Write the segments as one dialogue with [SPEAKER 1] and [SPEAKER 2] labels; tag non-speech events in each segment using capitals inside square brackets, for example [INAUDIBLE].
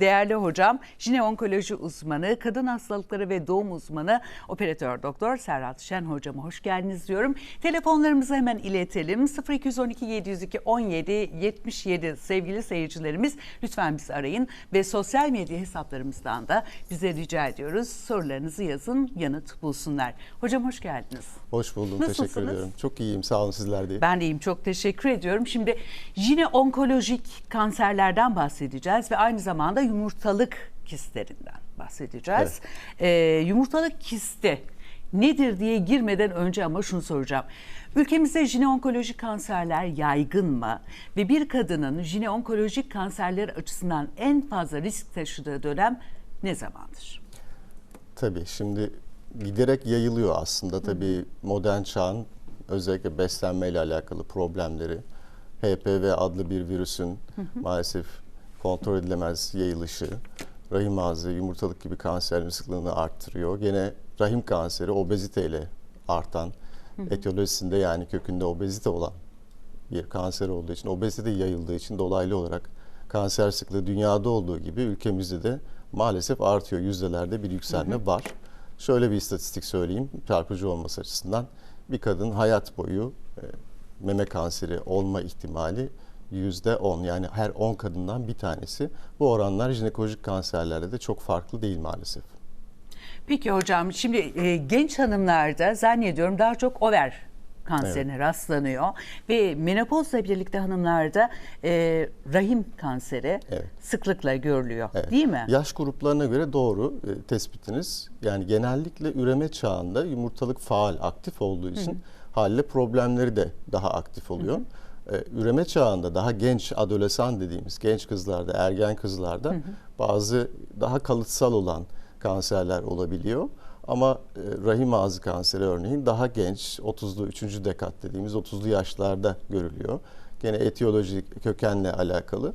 [SPEAKER 1] değerli hocam, jineonkoloji uzmanı, kadın hastalıkları ve doğum uzmanı, operatör doktor Serhat Şen hocama hoş geldiniz diyorum. Telefonlarımızı hemen iletelim. 0212 702 17 77 sevgili seyircilerimiz lütfen bizi arayın ve sosyal medya hesaplarımızdan da bize rica ediyoruz. Sorularınızı yazın, yanıt bulsunlar. Hocam hoş geldiniz.
[SPEAKER 2] Hoş buldum.
[SPEAKER 1] Nasılsınız?
[SPEAKER 2] Teşekkür ediyorum. Çok iyiyim. Sağ olun sizler de.
[SPEAKER 1] Ben de iyiyim çok teşekkür ediyorum. Şimdi yine onkolojik kanserlerden bahsedeceğiz ve aynı zamanda yumurtalık kistlerinden bahsedeceğiz. Ee, yumurtalık kisti nedir diye girmeden önce ama şunu soracağım. Ülkemizde jineonkolojik kanserler yaygın mı? Ve bir kadının jineonkolojik kanserler açısından en fazla risk taşıdığı dönem ne zamandır?
[SPEAKER 2] Tabii şimdi giderek yayılıyor aslında. Tabii modern çağın özellikle beslenmeyle alakalı problemleri, HPV adlı bir virüsün maalesef kontrol edilemez yayılışı, rahim ağzı, yumurtalık gibi kanserlerin sıklığını arttırıyor. Gene rahim kanseri obeziteyle artan, etiyolojisinde yani kökünde obezite olan bir kanser olduğu için, obezite yayıldığı için dolaylı olarak kanser sıklığı dünyada olduğu gibi ülkemizde de maalesef artıyor. Yüzdelerde bir yükselme var. Şöyle bir istatistik söyleyeyim çarpıcı olması açısından. Bir kadın hayat boyu e, meme kanseri olma ihtimali yüzde 10 yani her 10 kadından bir tanesi. Bu oranlar jinekolojik kanserlerde de çok farklı değil maalesef.
[SPEAKER 1] Peki hocam şimdi e, genç hanımlarda zannediyorum daha çok over kanserine rastlanıyor ve menopozla birlikte hanımlarda e, rahim kanseri
[SPEAKER 2] Evet.
[SPEAKER 1] sıklıkla görülüyor
[SPEAKER 2] Evet.
[SPEAKER 1] değil mi?
[SPEAKER 2] Yaş gruplarına göre doğru e, tespitiniz. Yani genellikle üreme çağında yumurtalık faal, aktif olduğu için haliyle problemleri de daha aktif oluyor. E, üreme çağında daha genç adolesan dediğimiz genç kızlarda, ergen kızlarda bazı daha kalıtsal olan kanserler olabiliyor. Ama e, rahim ağzı kanseri örneğin daha genç 30'lu 3. dekat dediğimiz 30'lu yaşlarda görülüyor. Gene etiyolojik kökenle alakalı.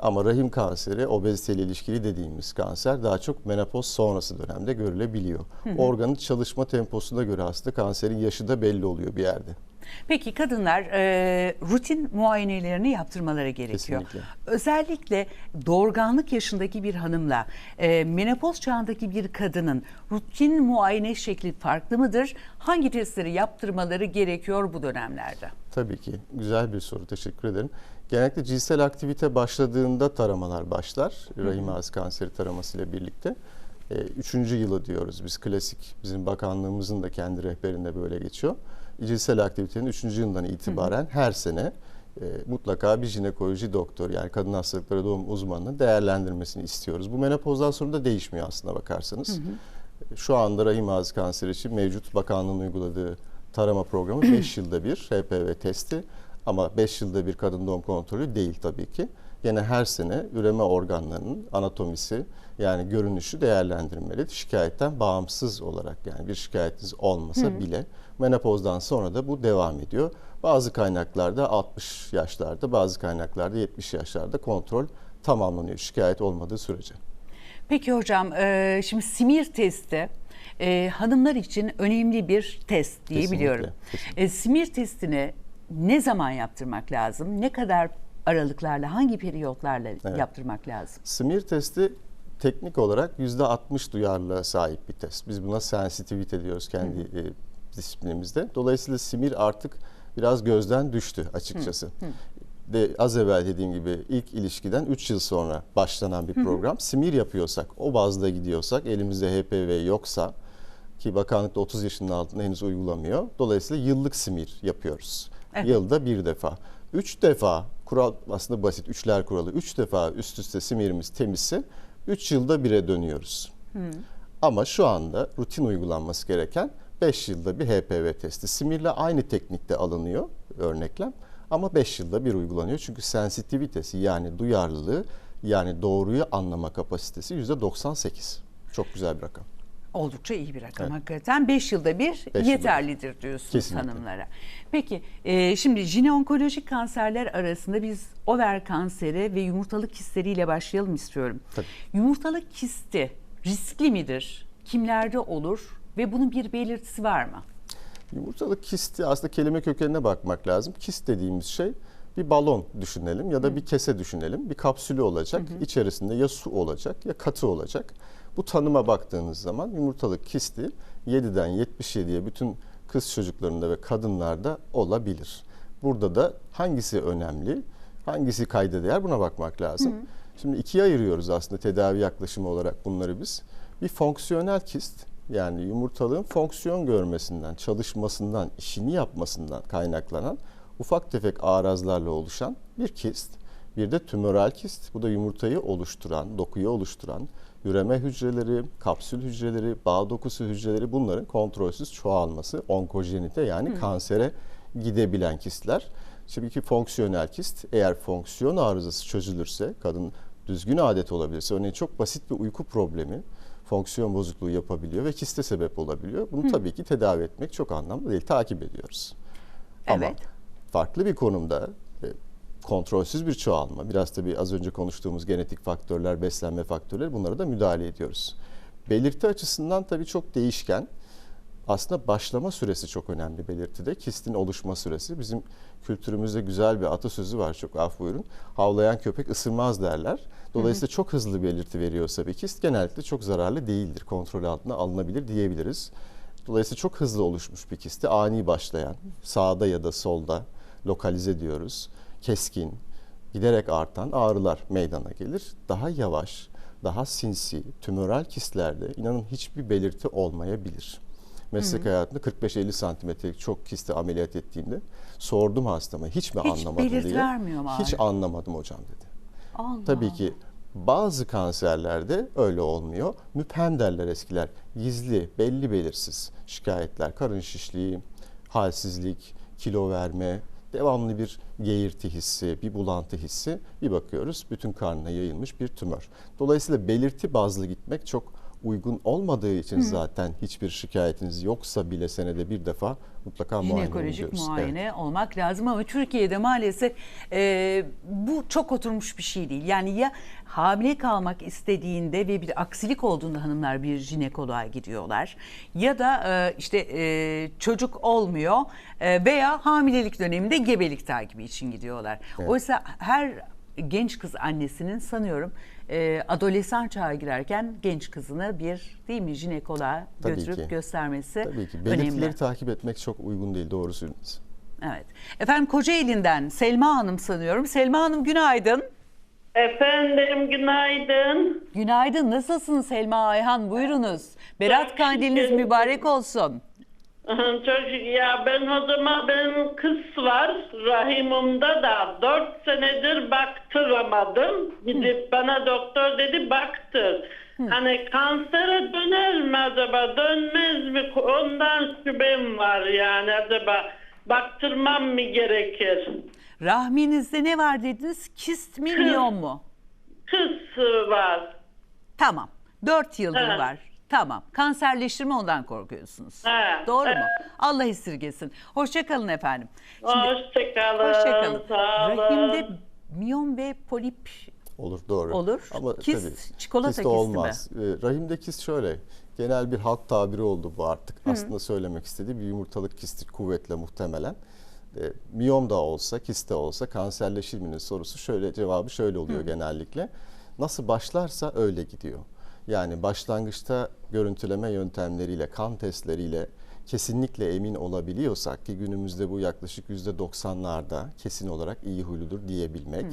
[SPEAKER 2] Ama rahim kanseri obeziteyle ilişkili dediğimiz kanser daha çok menopoz sonrası dönemde görülebiliyor. Organın çalışma temposuna göre aslında kanserin yaşı da belli oluyor bir yerde.
[SPEAKER 1] Peki kadınlar e, rutin muayenelerini yaptırmaları gerekiyor.
[SPEAKER 2] Kesinlikle.
[SPEAKER 1] Özellikle doğurganlık yaşındaki bir hanımla e, menopoz çağındaki bir kadının rutin muayene şekli farklı mıdır? Hangi testleri yaptırmaları gerekiyor bu dönemlerde?
[SPEAKER 2] Tabii ki. Güzel bir soru. Teşekkür ederim. Genellikle cinsel aktivite başladığında taramalar başlar. Rahim ağzı kanseri taramasıyla birlikte. Ee, Üçüncü yılı diyoruz biz klasik. Bizim bakanlığımızın da kendi rehberinde böyle geçiyor. Cinsel aktivitenin üçüncü yılından itibaren her sene e, mutlaka bir jinekoloji doktor yani kadın hastalıkları doğum uzmanının değerlendirmesini istiyoruz. Bu menopozdan sonra da değişmiyor aslında bakarsanız. Şu anda rahim ağzı kanseri için mevcut bakanlığın uyguladığı tarama programı 5 yılda bir HPV testi ama 5 yılda bir kadın doğum kontrolü değil tabii ki. Yine her sene üreme organlarının anatomisi yani görünüşü değerlendirilmeli. Şikayetten bağımsız olarak yani bir şikayetiniz olmasa bile menopozdan sonra da bu devam ediyor. Bazı kaynaklarda 60 yaşlarda bazı kaynaklarda 70 yaşlarda kontrol tamamlanıyor şikayet olmadığı sürece.
[SPEAKER 1] Peki hocam e, şimdi simir testi e, hanımlar için önemli bir test diye
[SPEAKER 2] Kesinlikle,
[SPEAKER 1] biliyorum.
[SPEAKER 2] kesinlikle.
[SPEAKER 1] E, simir testini ne zaman yaptırmak lazım? Ne kadar aralıklarla, hangi periyotlarla yaptırmak lazım?
[SPEAKER 2] Smear testi teknik olarak %60 duyarlılığa sahip bir test. Biz buna sensitivite diyoruz kendi e, disiplinimizde. Dolayısıyla smear artık biraz gözden düştü açıkçası. De az evvel dediğim gibi ilk ilişkiden 3 yıl sonra başlanan bir program. Smear yapıyorsak, o bazda gidiyorsak, elimizde HPV yoksa ki bakanlıkta 30 yaşının altında henüz uygulamıyor. Dolayısıyla yıllık smear yapıyoruz.
[SPEAKER 1] Evet.
[SPEAKER 2] Yılda bir defa. Üç defa, kural aslında basit, üçler kuralı. Üç defa üst üste smearimiz temizse 3 yılda bire dönüyoruz. Ama şu anda rutin uygulanması gereken 5 yılda bir HPV testi. Smear'le aynı teknikte alınıyor örneklem ama 5 yılda bir uygulanıyor. Çünkü sensitivitesi yani duyarlılığı yani doğruyu anlama kapasitesi %98. Çok güzel bir rakam.
[SPEAKER 1] Oldukça iyi bir rakam hakikaten. 5 yılda bir
[SPEAKER 2] Beş
[SPEAKER 1] yeterlidir diyorsunuz
[SPEAKER 2] Kesinlikle.
[SPEAKER 1] hanımlara. Peki e, şimdi jineonkolojik kanserler arasında biz over kanseri ve yumurtalık kistleriyle başlayalım istiyorum.
[SPEAKER 2] Tabii.
[SPEAKER 1] Yumurtalık kisti riskli midir? Kimlerde olur ve bunun bir belirtisi var mı?
[SPEAKER 2] Yumurtalık kisti aslında kelime kökenine bakmak lazım. Kist dediğimiz şey bir balon düşünelim ya da bir kese düşünelim. Bir kapsülü olacak. İçerisinde ya su olacak ya katı olacak. Bu tanıma baktığınız zaman yumurtalık kisti 7'den 77'ye bütün kız çocuklarında ve kadınlarda olabilir. Burada da hangisi önemli, hangisi kayda değer buna bakmak lazım. Şimdi ikiye ayırıyoruz aslında tedavi yaklaşımı olarak bunları biz. Bir fonksiyonel kist yani yumurtalığın fonksiyon görmesinden, çalışmasından, işini yapmasından kaynaklanan ufak tefek arazlarla oluşan bir kist. Bir de tümöral kist. Bu da yumurtayı oluşturan, dokuyu oluşturan, üreme hücreleri, kapsül hücreleri, bağ dokusu hücreleri bunların kontrolsüz çoğalması, onkojenite yani kansere gidebilen kistler. Şimdi ki fonksiyonel kist eğer fonksiyon arızası çözülürse, kadın düzgün adet olabilirse, örneğin çok basit bir uyku problemi, fonksiyon bozukluğu yapabiliyor ve kiste sebep olabiliyor. Bunu tabii ki tedavi etmek çok anlamlı değil, takip ediyoruz. Ama
[SPEAKER 1] Evet.
[SPEAKER 2] farklı bir konumda e, kontrolsüz bir çoğalma, biraz tabii az önce konuştuğumuz genetik faktörler, beslenme faktörleri bunlara da müdahale ediyoruz. Belirti açısından tabii çok değişken. Aslında başlama süresi çok önemli belirtide. Kistin oluşma süresi. Bizim kültürümüzde güzel bir atasözü var çok af buyurun. Havlayan köpek ısırmaz derler. Dolayısıyla çok hızlı belirti veriyorsa bir kist genellikle çok zararlı değildir. Kontrol altına alınabilir diyebiliriz. Dolayısıyla çok hızlı oluşmuş bir kisti ani başlayan sağda ya da solda lokalize diyoruz. Keskin, giderek artan ağrılar meydana gelir. Daha yavaş, daha sinsi, tümöral kistlerde inanın hiçbir belirti olmayabilir. Meslek hayatında 45-50 santimetrelik çok kisti ameliyat ettiğimde sordum hastama hiç mi
[SPEAKER 1] Hiç
[SPEAKER 2] anlamadın
[SPEAKER 1] belirti
[SPEAKER 2] diye.
[SPEAKER 1] vermiyor mu
[SPEAKER 2] Hiç anlamadım hocam dedi.
[SPEAKER 1] Allah.
[SPEAKER 2] Tabii ki bazı kanserlerde öyle olmuyor. Müphem derler eskiler. Gizli, belli belirsiz şikayetler, karın şişliği, halsizlik, kilo verme, devamlı bir geğirti hissi, bir bulantı hissi bir bakıyoruz bütün karnına yayılmış bir tümör. Dolayısıyla belirti bazlı gitmek çok uygun olmadığı için zaten hiçbir şikayetiniz yoksa bile senede bir defa mutlaka muayene
[SPEAKER 1] Jinekolojik muayene olmak lazım ama Türkiye'de maalesef e, bu çok oturmuş bir şey değil. Yani ya hamile kalmak istediğinde ve bir aksilik olduğunda hanımlar bir jinekoloğa gidiyorlar ya da e, işte e, çocuk olmuyor e, veya hamilelik döneminde gebelik takibi için gidiyorlar. Oysa her genç kız annesinin sanıyorum e, adolesan çağa girerken genç kızını bir değil mi jinekoloğa
[SPEAKER 2] Tabii
[SPEAKER 1] götürüp
[SPEAKER 2] ki.
[SPEAKER 1] göstermesi
[SPEAKER 2] Tabii ki belirtileri
[SPEAKER 1] önemli.
[SPEAKER 2] takip etmek çok uygun değil doğru söylüyorsunuz.
[SPEAKER 1] Evet. Efendim Kocaeli'nden Selma Hanım sanıyorum. Selma Hanım günaydın.
[SPEAKER 3] Efendim günaydın.
[SPEAKER 1] Günaydın. Nasılsınız Selma Ayhan? Buyurunuz. Berat kandiliniz mübarek olsun.
[SPEAKER 3] Çocuk ya ben hocama benim kız var rahimimde da dört senedir baktıramadım. Gidip bana doktor dedi baktır. Hani kansere döner mi acaba dönmez mi ondan şüphem var yani acaba baktırmam mı gerekir?
[SPEAKER 1] Rahminizde ne var dediniz? Kist mi, miyom mu?
[SPEAKER 3] Kız var.
[SPEAKER 1] Tamam. Dört yıldır
[SPEAKER 3] Evet.
[SPEAKER 1] var. Tamam. Kanserleştirme ondan korkuyorsunuz.
[SPEAKER 3] Evet,
[SPEAKER 1] Doğru mu? Allah esirgesin. Hoşçakalın efendim. Şimdi,
[SPEAKER 3] Hoşçakalın.
[SPEAKER 1] hoşçakalın.
[SPEAKER 3] Sağ olun.
[SPEAKER 1] Rahimde miyom ve polip
[SPEAKER 2] Olur doğru.
[SPEAKER 1] Olur.
[SPEAKER 2] Ama
[SPEAKER 1] Kist,
[SPEAKER 2] tabii,
[SPEAKER 1] çikolata
[SPEAKER 2] kist
[SPEAKER 1] kisti mi?
[SPEAKER 2] olmaz. Ee, rahimde kist şöyle. Genel bir halk tabiri oldu bu artık. Aslında söylemek istediği bir yumurtalık kisti kuvvetle muhtemelen. Ee, miyom da olsa, kist de olsa kanserleşir minin sorusu şöyle cevabı şöyle oluyor genellikle. Nasıl başlarsa öyle gidiyor. Yani başlangıçta görüntüleme yöntemleriyle, kan testleriyle kesinlikle emin olabiliyorsak ki günümüzde bu yaklaşık %90'larda kesin olarak iyi huyludur diyebilmek,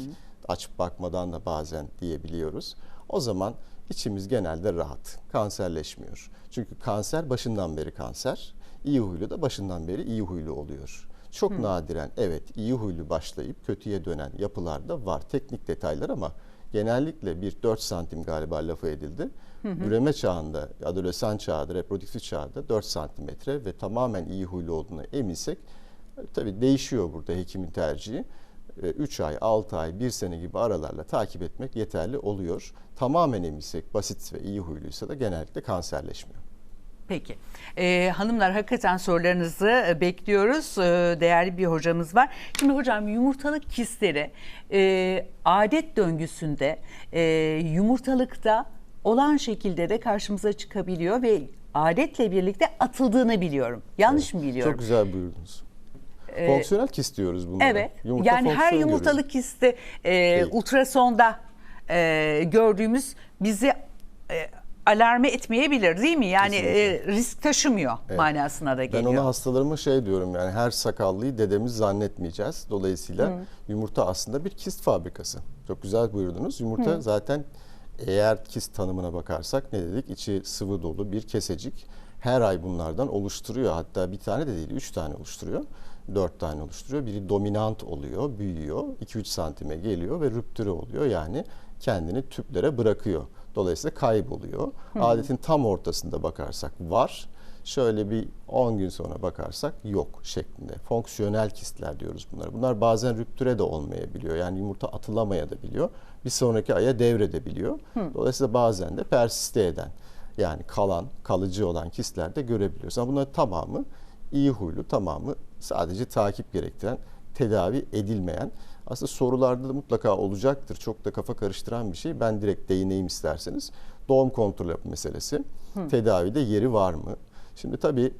[SPEAKER 2] açıp bakmadan da bazen diyebiliyoruz. O zaman içimiz genelde rahat, kanserleşmiyor. Çünkü kanser başından beri kanser, iyi huylu da başından beri iyi huylu oluyor. Çok nadiren evet iyi huylu başlayıp kötüye dönen yapılar da var. Teknik detaylar ama genellikle bir 4 santim galiba lafı edildi. Üreme çağında, adolesan çağda, reprodüktif çağda 4 santimetre ve tamamen iyi huylu olduğuna eminsek e, tabii değişiyor burada hekimin tercihi. 3 ay, 6 ay, 1 sene gibi aralarla takip etmek yeterli oluyor. Tamamen eminsek basit ve iyi huyluysa da genellikle kanserleşmiyor.
[SPEAKER 1] Peki. Ee, hanımlar hakikaten sorularınızı e, bekliyoruz. Ee, değerli bir hocamız var. Şimdi hocam yumurtalık kistleri e, adet döngüsünde e, yumurtalıkta olan şekilde de karşımıza çıkabiliyor ve adetle birlikte atıldığını biliyorum. Yanlış mı biliyorum?
[SPEAKER 2] Çok güzel buyurdunuz.
[SPEAKER 1] Ee,
[SPEAKER 2] Fonksiyonel kist diyoruz bunlara.
[SPEAKER 1] Evet.
[SPEAKER 2] Yumurta
[SPEAKER 1] yani her
[SPEAKER 2] fonksiyon
[SPEAKER 1] yumurtalık
[SPEAKER 2] görüyor.
[SPEAKER 1] kisti e,
[SPEAKER 2] Değil.
[SPEAKER 1] ultrasonda e, gördüğümüz bizi e, alarme etmeyebilir değil mi? Yani e, risk taşımıyor manasına da
[SPEAKER 2] Ben
[SPEAKER 1] geliyor.
[SPEAKER 2] ona hastalarıma şey diyorum yani her sakallıyı dedemiz zannetmeyeceğiz. Dolayısıyla yumurta aslında bir kist fabrikası. Çok güzel buyurdunuz. Yumurta zaten eğer kist tanımına bakarsak ne dedik? İçi sıvı dolu bir kesecik. Her ay bunlardan oluşturuyor. Hatta bir tane de değil, üç tane oluşturuyor. Dört tane oluşturuyor. Biri dominant oluyor, büyüyor. 2-3 santime geliyor ve rüptüre oluyor. Yani kendini tüplere bırakıyor. Dolayısıyla kayboluyor. Adetin tam ortasında bakarsak var. Şöyle bir 10 gün sonra bakarsak yok şeklinde. Fonksiyonel kistler diyoruz bunlara. Bunlar bazen rüptüre de olmayabiliyor. Yani yumurta atılamayabiliyor. Bir sonraki aya devredebiliyor. Dolayısıyla bazen de persiste eden yani kalan, kalıcı olan kistler de görebiliyoruz. Ama bunların tamamı iyi huylu, tamamı sadece takip gerektiren, tedavi edilmeyen. Aslında sorularda da mutlaka olacaktır. Çok da kafa karıştıran bir şey. Ben direkt değineyim isterseniz. Doğum kontrol meselesi. Tedavide yeri var mı? Şimdi tabii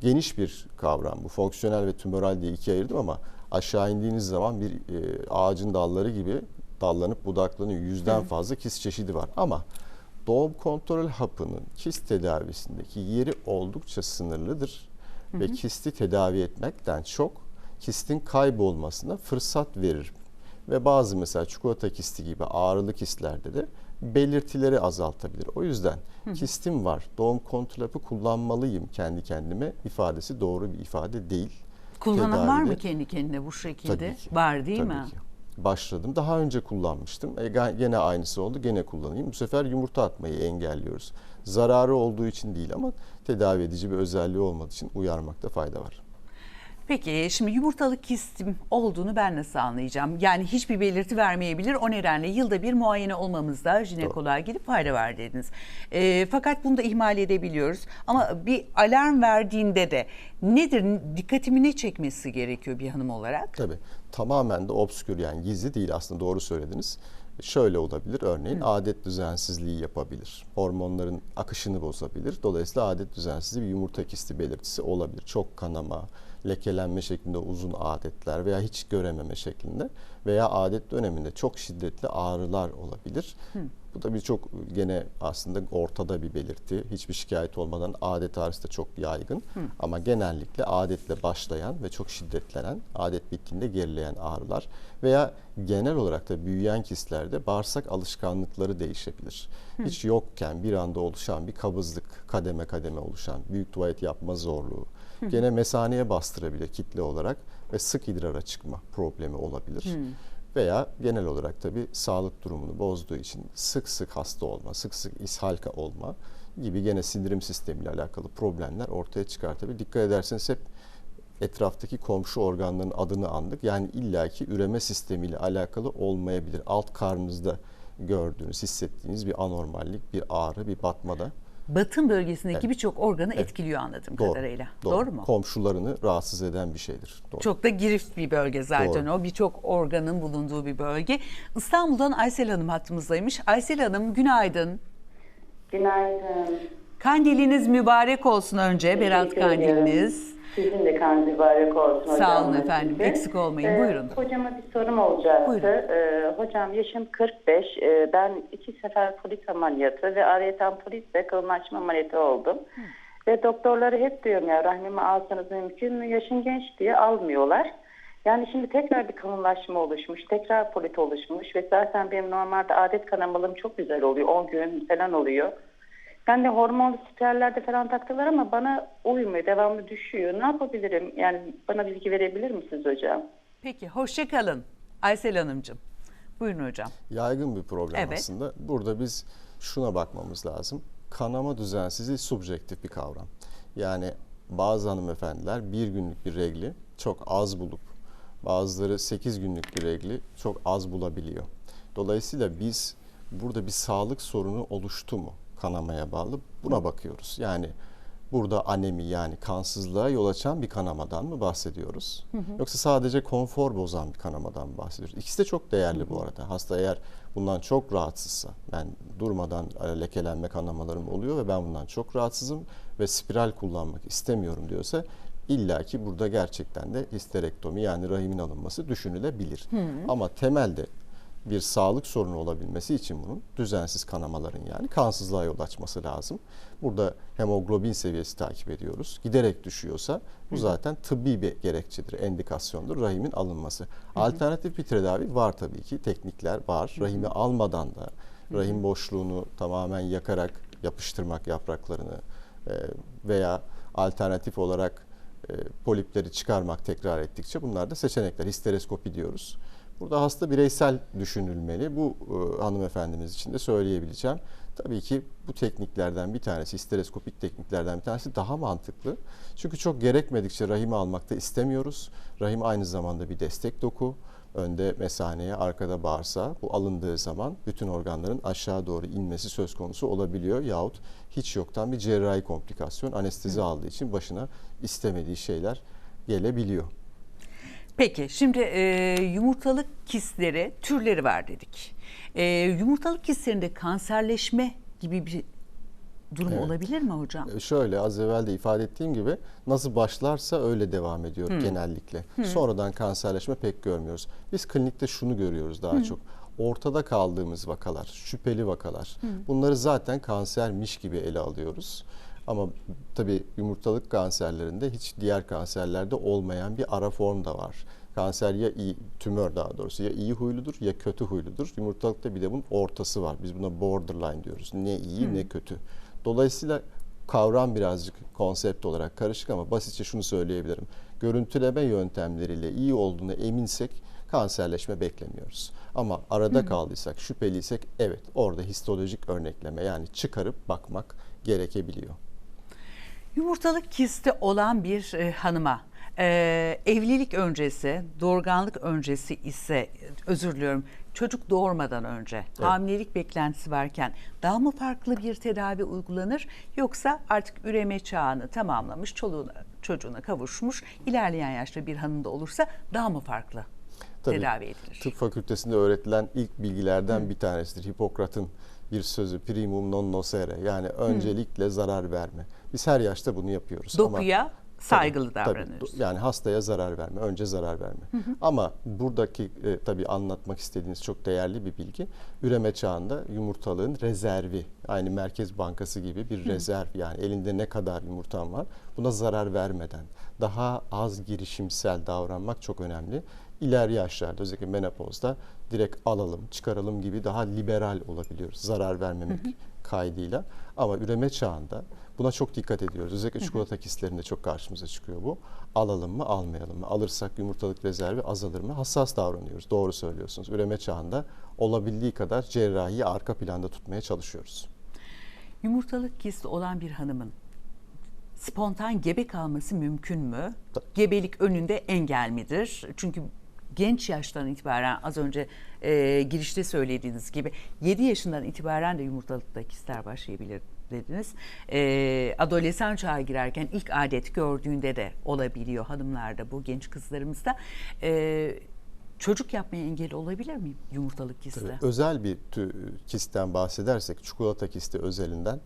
[SPEAKER 2] geniş bir kavram bu. Fonksiyonel ve tümöral diye ikiye ayırdım ama aşağı indiğiniz zaman bir e, ağacın dalları gibi dallanıp budaklanıyor. Yüzden fazla kist çeşidi var. Ama doğum kontrol hapının kist tedavisindeki yeri oldukça sınırlıdır. Ve kisti tedavi etmekten çok kistin kaybolmasına fırsat verir. Ve bazı mesela çikolata kisti gibi ağrılı kistlerde de belirtileri azaltabilir. O yüzden kistim var, doğum kontrol hapı kullanmalıyım kendi kendime ifadesi doğru bir ifade değil.
[SPEAKER 1] Kullanan var mı
[SPEAKER 2] Tedavide-
[SPEAKER 1] kendi kendine bu şekilde?
[SPEAKER 2] Tabii ki.
[SPEAKER 1] Var değil
[SPEAKER 2] Tabii
[SPEAKER 1] mi?
[SPEAKER 2] ki. Başladım. Daha önce kullanmıştım. E, gene aynısı oldu. Gene kullanayım. Bu sefer yumurta atmayı engelliyoruz. Zararı olduğu için değil ama tedavi edici bir özelliği olmadığı için uyarmakta fayda var.
[SPEAKER 1] Peki şimdi yumurtalık kistim olduğunu ben nasıl anlayacağım? Yani hiçbir belirti vermeyebilir. O nedenle yılda bir muayene olmamızda jinekoloğa gidip fayda var dediniz. Ee, fakat bunu da ihmal edebiliyoruz. Ama bir alarm verdiğinde de nedir? Dikkatimi ne çekmesi gerekiyor bir hanım olarak?
[SPEAKER 2] Tabii tamamen de obskür yani gizli değil aslında doğru söylediniz. Şöyle olabilir örneğin adet düzensizliği yapabilir. Hormonların akışını bozabilir. Dolayısıyla adet düzensizliği bir yumurta kisti belirtisi olabilir. Çok kanama, lekelenme şeklinde uzun adetler veya hiç görememe şeklinde veya adet döneminde çok şiddetli ağrılar olabilir. Bu da birçok gene aslında ortada bir belirti. Hiçbir şikayet olmadan adet ağrısı da çok yaygın. Ama genellikle adetle başlayan ve çok şiddetlenen, adet bittiğinde gerileyen ağrılar veya genel olarak da büyüyen kistlerde bağırsak alışkanlıkları değişebilir. Hiç yokken bir anda oluşan bir kabızlık, kademe kademe oluşan, büyük tuvalet yapma zorluğu, gene mesaneye bastırabilir kitle olarak ve sık idrara çıkma problemi olabilir. Veya genel olarak tabii sağlık durumunu bozduğu için sık sık hasta olma, sık sık ishal olma gibi gene sindirim sistemiyle alakalı problemler ortaya çıkartabilir. Dikkat ederseniz hep etraftaki komşu organların adını andık. Yani illaki üreme sistemiyle alakalı olmayabilir. Alt karnınızda gördüğünüz, hissettiğiniz bir anormallik, bir ağrı, bir batmada
[SPEAKER 1] Batın bölgesindeki birçok organı etkiliyor anladığım
[SPEAKER 2] doğru.
[SPEAKER 1] kadarıyla. Doğru, mu?
[SPEAKER 2] Komşularını rahatsız eden bir şeydir. Doğru.
[SPEAKER 1] Çok da girift bir bölge zaten
[SPEAKER 2] Doğru.
[SPEAKER 1] o. Birçok organın bulunduğu bir bölge. İstanbul'dan Aysel Hanım hattımızdaymış. Aysel Hanım günaydın.
[SPEAKER 4] Günaydın.
[SPEAKER 1] Kandiliniz mübarek olsun önce. Berat
[SPEAKER 4] Teşekkür ederim. Sizin de kan mübarek olsun hocam.
[SPEAKER 1] Sağ olun efendim, eksik olmayın. Buyurun.
[SPEAKER 4] Hocama bir sorum olacaktı.
[SPEAKER 1] Buyurun.
[SPEAKER 4] Ee, hocam yaşım 45. Ee, ben iki sefer polis ameliyatı ve ayrıca polis ve kalınlaşma ameliyatı oldum. Ve doktorları hep diyorum ya rahmimi alsanız mümkün mü? Yaşın genç diye almıyorlar. Yani şimdi tekrar bir kalınlaşma oluşmuş, tekrar polit oluşmuş ve zaten benim normalde adet kanamalım çok güzel oluyor. 10 gün falan oluyor. Ben de hormonlu spirallerde falan taktılar ama bana uymuyor, devamlı düşüyor. Ne yapabilirim? Yani bana bilgi verebilir misiniz hocam?
[SPEAKER 1] Peki hoşça kalın Aysel Hanımcığım. Buyurun hocam.
[SPEAKER 2] yaygın bir problem
[SPEAKER 1] Evet.
[SPEAKER 2] aslında. Burada biz şuna bakmamız lazım. Kanama düzensizliği subjektif bir kavram. Yani bazı hanımefendiler bir günlük bir regli çok az bulup bazıları 8 günlük bir regli çok az bulabiliyor. Dolayısıyla biz burada bir sağlık sorunu oluştu mu kanamaya bağlı buna bakıyoruz. Yani burada anemi yani kansızlığa yol açan bir kanamadan mı bahsediyoruz? Yoksa sadece konfor bozan bir kanamadan mı bahsediyoruz? İkisi de çok değerli bu arada. Hasta eğer bundan çok rahatsızsa, ben durmadan e, lekelenme kanamalarım oluyor ve ben bundan çok rahatsızım ve spiral kullanmak istemiyorum diyorsa İlla ki burada gerçekten de histerektomi yani rahimin alınması düşünülebilir. Ama temelde bir sağlık sorunu olabilmesi için bunun düzensiz kanamaların yani kansızlığa yol açması lazım. Burada hemoglobin seviyesi takip ediyoruz. Giderek düşüyorsa bu zaten tıbbi bir gerekçedir, endikasyondur rahimin alınması. Alternatif bir tedavi var tabii ki. Teknikler var. Rahimi almadan da rahim boşluğunu tamamen yakarak yapıştırmak yapraklarını e, veya alternatif olarak e, polipleri çıkarmak tekrar ettikçe bunlar da seçenekler. Histeroskopi diyoruz. Burada hasta bireysel düşünülmeli. Bu e, hanımefendimiz için de söyleyebileceğim. Tabii ki bu tekniklerden bir tanesi, histeroskopik tekniklerden bir tanesi daha mantıklı. Çünkü çok gerekmedikçe rahimi almakta istemiyoruz. Rahim aynı zamanda bir destek doku. Önde mesaneye, arkada bağırsağa. Bu alındığı zaman bütün organların aşağı doğru inmesi söz konusu olabiliyor. Yahut hiç yoktan bir cerrahi komplikasyon anestezi aldığı için başına istemediği şeyler gelebiliyor.
[SPEAKER 1] Peki şimdi e, yumurtalık kistleri türleri var dedik. E, yumurtalık kistlerinde kanserleşme gibi bir durum
[SPEAKER 2] Evet.
[SPEAKER 1] olabilir mi hocam?
[SPEAKER 2] E, Şöyle az evvel de ifade ettiğim gibi nasıl başlarsa öyle devam ediyor genellikle. Sonradan kanserleşme pek görmüyoruz. Biz klinikte şunu görüyoruz daha çok. Ortada kaldığımız vakalar, şüpheli vakalar. Bunları zaten kansermiş gibi ele alıyoruz. Ama tabii yumurtalık kanserlerinde hiç diğer kanserlerde olmayan bir ara form da var. Kanser ya iyi, tümör daha doğrusu ya iyi huyludur ya kötü huyludur. Yumurtalıkta bir de bunun ortası var. Biz buna borderline diyoruz. Ne iyi ne kötü. Dolayısıyla kavram birazcık konsept olarak karışık ama basitçe şunu söyleyebilirim. Görüntüleme yöntemleriyle iyi olduğunu eminsek kanserleşme beklemiyoruz. Ama arada kaldıysak, şüpheliysek evet orada histolojik örnekleme yani çıkarıp bakmak gerekebiliyor.
[SPEAKER 1] Yumurtalık kisti olan bir e, hanıma e, evlilik öncesi, doğurganlık öncesi ise özür diliyorum çocuk doğurmadan önce hamilelik beklentisi varken daha mı farklı bir tedavi uygulanır yoksa artık üreme çağını tamamlamış çoluğuna çocuğuna kavuşmuş ilerleyen yaşta bir hanımda olursa daha mı farklı
[SPEAKER 2] Tabii,
[SPEAKER 1] tedavi edilir?
[SPEAKER 2] Tıp fakültesinde öğretilen ilk bilgilerden bir tanesidir. Hipokrat'ın bir sözü primum non nocere yani öncelikle zarar verme. Biz her yaşta bunu yapıyoruz. ama-
[SPEAKER 1] Dokuya saygılı
[SPEAKER 2] Tabii, tabii.
[SPEAKER 1] davranıyoruz.
[SPEAKER 2] Do- yani hastaya zarar verme, önce zarar verme. Ama buradaki e, tabii anlatmak istediğiniz çok değerli bir bilgi. Üreme çağında yumurtalığın rezervi, aynı Merkez Bankası gibi bir rezerv yani elinde ne kadar yumurtan var buna zarar vermeden daha az girişimsel davranmak çok önemli. İleri yaşlarda özellikle menopozda direkt alalım, çıkaralım gibi daha liberal olabiliyoruz zarar vermemek kaydıyla. Ama üreme çağında buna çok dikkat ediyoruz. Özellikle çikolata kistlerinde çok karşımıza çıkıyor bu. Alalım mı, almayalım mı? Alırsak yumurtalık rezervi azalır mı? Hassas davranıyoruz. Doğru söylüyorsunuz. Üreme çağında olabildiği kadar cerrahiyi arka planda tutmaya çalışıyoruz.
[SPEAKER 1] Yumurtalık kisti olan bir hanımın spontan gebe kalması mümkün mü? Gebelik önünde engel midir? Çünkü genç yaştan itibaren az önce e, girişte söylediğiniz gibi 7 yaşından itibaren de yumurtalıkta kistler başlayabilir dediniz. E, adolesan çağa girerken ilk adet gördüğünde de olabiliyor hanımlarda bu genç kızlarımızda. E, çocuk yapmaya engel olabilir mi yumurtalık kisti?
[SPEAKER 2] Tabii, özel bir tü- kistten bahsedersek çikolata kisti özelinden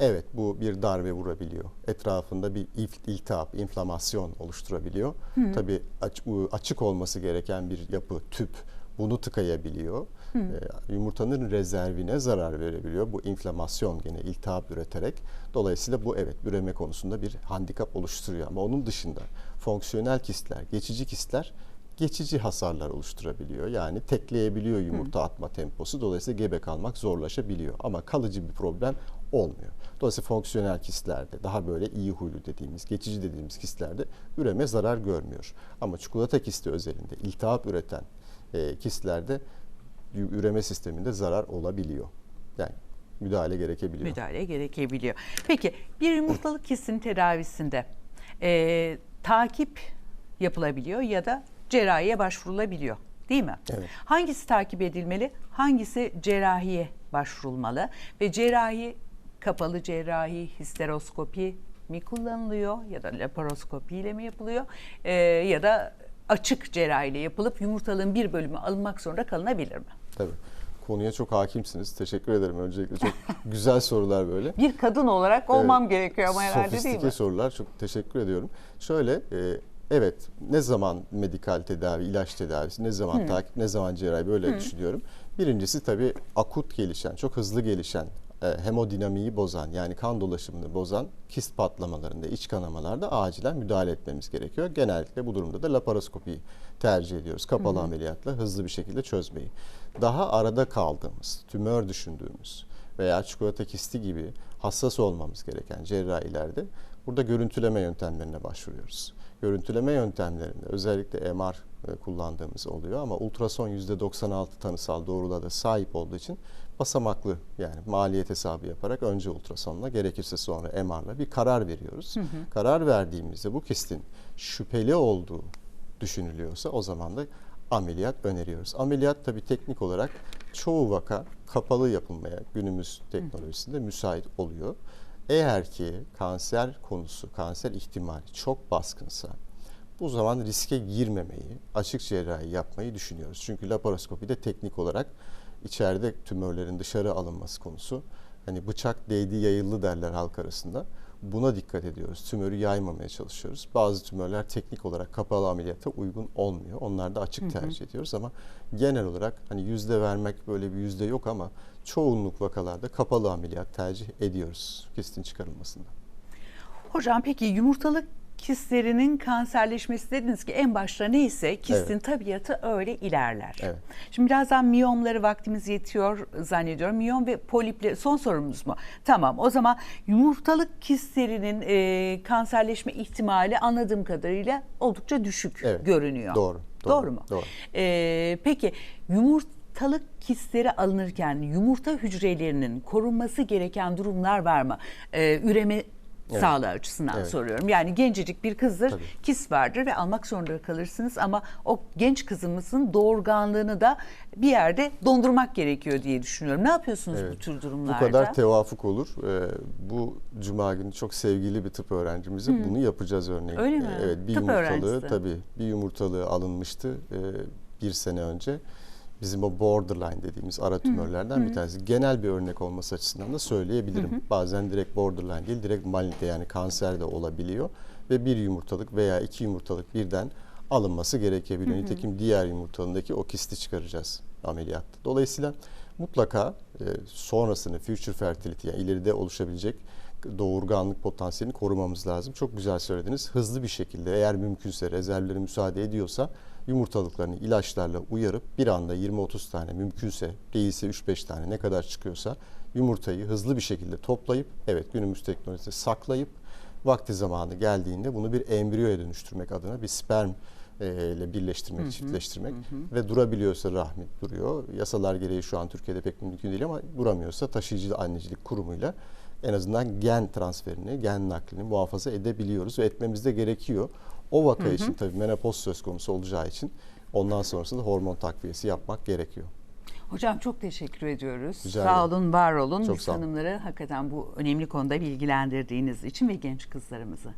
[SPEAKER 2] evet bu bir darbe vurabiliyor. Etrafında bir il- iltihap, inflamasyon oluşturabiliyor. Tabii aç- açık olması gereken bir yapı, tüp bunu tıkayabiliyor. Ee, yumurtanın rezervine zarar verebiliyor. Bu inflamasyon gene iltihap üreterek. Dolayısıyla bu evet üreme konusunda bir handikap oluşturuyor. Ama onun dışında fonksiyonel kistler, geçici kistler geçici hasarlar oluşturabiliyor. Yani tekleyebiliyor yumurta atma temposu. Dolayısıyla gebe kalmak zorlaşabiliyor. Ama kalıcı bir problem olmuyor. Dolayısıyla fonksiyonel kistlerde daha böyle iyi huylu dediğimiz, geçici dediğimiz kistlerde üreme zarar görmüyor. Ama çikolata kisti özelinde iltihap üreten e, kistlerde üreme sisteminde zarar olabiliyor. Yani müdahale gerekebiliyor.
[SPEAKER 1] müdahale gerekebiliyor. Peki bir yumurtalık kistinin tedavisinde e, takip yapılabiliyor ya da cerrahiye başvurulabiliyor değil mi?
[SPEAKER 2] Evet.
[SPEAKER 1] Hangisi takip edilmeli? Hangisi cerrahiye başvurulmalı? Ve cerrahi kapalı cerrahi, histeroskopi mi kullanılıyor ya da laparoskopi ile mi yapılıyor? E, ya da açık cerrahiyle yapılıp yumurtalığın bir bölümü alınmak zorunda kalınabilir mi?
[SPEAKER 2] Tabii. konuya çok hakimsiniz. Teşekkür ederim öncelikle. Çok [LAUGHS] güzel sorular böyle.
[SPEAKER 1] Bir kadın olarak olmam gerekiyor ama herhalde değil
[SPEAKER 2] Sofistike
[SPEAKER 1] mi?
[SPEAKER 2] sorular. Çok teşekkür ediyorum. Şöyle e, evet ne zaman medikal tedavi, ilaç tedavisi, ne zaman takip, ne zaman cerrahi böyle düşünüyorum. Birincisi tabii akut gelişen, çok hızlı gelişen e, hemodinamiği bozan yani kan dolaşımını bozan kist patlamalarında, iç kanamalarda acilen müdahale etmemiz gerekiyor. Genellikle bu durumda da laparoskopiyi tercih ediyoruz. Kapalı ameliyatla hızlı bir şekilde çözmeyi. Daha arada kaldığımız, tümör düşündüğümüz veya çikolata kisti gibi hassas olmamız gereken cerrahilerde burada görüntüleme yöntemlerine başvuruyoruz. Görüntüleme yöntemlerinde özellikle MR e, kullandığımız oluyor ama ultrason %96 tanısal doğruluğa da sahip olduğu için basamaklı yani maliyet hesabı yaparak önce ultrasonla gerekirse sonra MR'la bir karar veriyoruz. Karar verdiğimizde bu kistin şüpheli olduğu düşünülüyorsa o zaman da ameliyat öneriyoruz. Ameliyat tabii teknik olarak çoğu vaka kapalı yapılmaya günümüz teknolojisinde müsait oluyor. Eğer ki kanser konusu, kanser ihtimali çok baskınsa bu zaman riske girmemeyi, açık cerrahi yapmayı düşünüyoruz. Çünkü laparoskopide teknik olarak içeride tümörlerin dışarı alınması konusu hani bıçak değdi yayıldı derler halk arasında. Buna dikkat ediyoruz. Tümörü yaymamaya çalışıyoruz. Bazı tümörler teknik olarak kapalı ameliyata uygun olmuyor. Onlar da açık tercih ediyoruz ama genel olarak hani yüzde vermek böyle bir yüzde yok ama çoğunluk vakalarda kapalı ameliyat tercih ediyoruz kistin çıkarılmasında.
[SPEAKER 1] Hocam peki yumurtalık kistlerinin kanserleşmesi dediniz ki en başta neyse kistin
[SPEAKER 2] Evet.
[SPEAKER 1] tabiatı öyle ilerler.
[SPEAKER 2] Evet.
[SPEAKER 1] Şimdi birazdan miyomları vaktimiz yetiyor zannediyorum. Miyom ve polipleri son sorumuz mu? Tamam o zaman yumurtalık kistlerinin e, kanserleşme ihtimali anladığım kadarıyla oldukça düşük
[SPEAKER 2] Evet.
[SPEAKER 1] görünüyor.
[SPEAKER 2] Doğru,
[SPEAKER 1] Doğru,
[SPEAKER 2] doğru,
[SPEAKER 1] mu?
[SPEAKER 2] doğru.
[SPEAKER 1] E, peki yumurtalık kistleri alınırken yumurta hücrelerinin korunması gereken durumlar var mı? E, üreme sağlığı açısından
[SPEAKER 2] Evet.
[SPEAKER 1] soruyorum. Yani gencecik bir kızdır,
[SPEAKER 2] Tabii.
[SPEAKER 1] kist vardır ve almak zorunda kalırsınız ama o genç kızımızın doğurganlığını da bir yerde dondurmak gerekiyor diye düşünüyorum. Ne yapıyorsunuz bu
[SPEAKER 2] Evet.
[SPEAKER 1] tür
[SPEAKER 2] Bu
[SPEAKER 1] durumlarda?
[SPEAKER 2] kadar tevafuk olur. Ee, bu cuma günü çok sevgili bir tıp öğrencimize bunu yapacağız örneğin.
[SPEAKER 1] Öyle mi?
[SPEAKER 2] Ee, Evet, bir
[SPEAKER 1] Tıp
[SPEAKER 2] yumurtalığı
[SPEAKER 1] öğrencisi.
[SPEAKER 2] tabii bir yumurtalığı alınmıştı e, bir sene önce. Bizim o borderline dediğimiz ara tümörlerden bir tanesi. Genel bir örnek olması açısından da söyleyebilirim. Bazen direkt borderline değil, direkt maligne yani kanser de olabiliyor. Ve bir yumurtalık veya iki yumurtalık birden alınması gerekebiliyor. Nitekim diğer yumurtalığındaki o kisti çıkaracağız ameliyatta. Dolayısıyla mutlaka e, sonrasını future fertility yani ileride oluşabilecek doğurganlık potansiyelini korumamız lazım. Çok güzel söylediniz. Hızlı bir şekilde eğer mümkünse rezervleri müsaade ediyorsa yumurtalıklarını ilaçlarla uyarıp bir anda 20-30 tane mümkünse değilse 3-5 tane ne kadar çıkıyorsa yumurtayı hızlı bir şekilde toplayıp evet günümüz teknolojisi saklayıp vakti zamanı geldiğinde bunu bir embriyoya dönüştürmek adına bir sperm e, ile birleştirmek, çiftleştirmek ve durabiliyorsa rahmi duruyor. Yasalar gereği şu an Türkiye'de pek mümkün değil ama duramıyorsa taşıyıcı annecilik kurumuyla en azından gen transferini, gen naklini muhafaza edebiliyoruz ve etmemiz de gerekiyor. O vaka için tabii menopoz söz konusu olacağı için ondan sonrasında hormon takviyesi yapmak gerekiyor.
[SPEAKER 1] Hocam çok teşekkür ediyoruz.
[SPEAKER 2] Rica
[SPEAKER 1] sağ olun, var olun.
[SPEAKER 2] Çok
[SPEAKER 1] Biz hanımları hakikaten bu önemli konuda bilgilendirdiğiniz için ve genç kızlarımızı.